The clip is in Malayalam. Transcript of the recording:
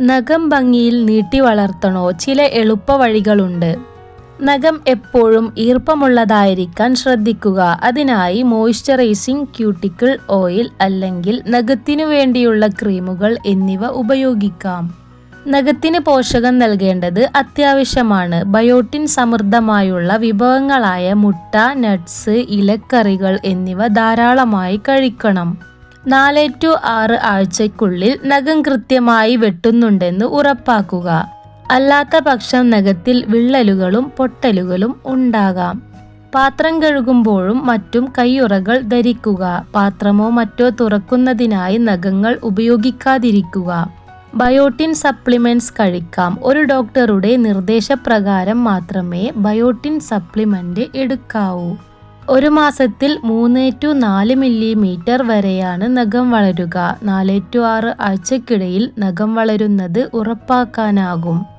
നഖം ഭംഗിയിൽ നീട്ടി വളർത്തണോ? ചില എളുപ്പ വഴികളുണ്ട് നഖം എപ്പോഴും ഈർപ്പമുള്ളതായിരിക്കാൻ ശ്രദ്ധിക്കുക. അതിനായി മോയ്സ്ചറൈസിംഗ് ക്യൂട്ടിക്കിൾ ഓയിൽ അല്ലെങ്കിൽ നഖത്തിനു വേണ്ടിയുള്ള ക്രീമുകൾ എന്നിവ ഉപയോഗിക്കാം. നഖത്തിന് പോഷകം നൽകേണ്ടത് അത്യാവശ്യമാണ്. ബയോട്ടിൻ സമൃദ്ധമായുള്ള വിഭവങ്ങളായ മുട്ട നട്ട്സ് ഇലക്കറികൾ എന്നിവ ധാരാളമായി കഴിക്കണം. നാല് ടു ആറ് ആഴ്ചയ്ക്കുള്ളിൽ നഖം കൃത്യമായി വെട്ടുന്നുണ്ടെന്ന് ഉറപ്പാക്കുക. അല്ലാത്ത പക്ഷം നഖത്തിൽ വിള്ളലുകളും പൊട്ടലുകളും ഉണ്ടാകാം. പാത്രം കഴുകുമ്പോഴും മറ്റും കയ്യുറകൾ ധരിക്കുക. പാത്രമോ മറ്റോ തുറക്കുന്നതിനായി നഖങ്ങൾ ഉപയോഗിക്കാതിരിക്കുക. ബയോട്ടിൻ സപ്ലിമെന്റ്സ് കഴിക്കാം. ഒരു ഡോക്ടറുടെ നിർദ്ദേശപ്രകാരം മാത്രമേ ബയോട്ടിൻ സപ്ലിമെന്റ് എടുക്കാവൂ. ഒരു മാസത്തിൽ മൂന്ന് ടു നാല് മില്ലിമീറ്റർ വരെയാണ് നഖം വളരുക. നാല് ടു ആറ് ആഴ്ചക്കിടയിൽ നഖം വളരുന്നത് ഉറപ്പാക്കാനാകും.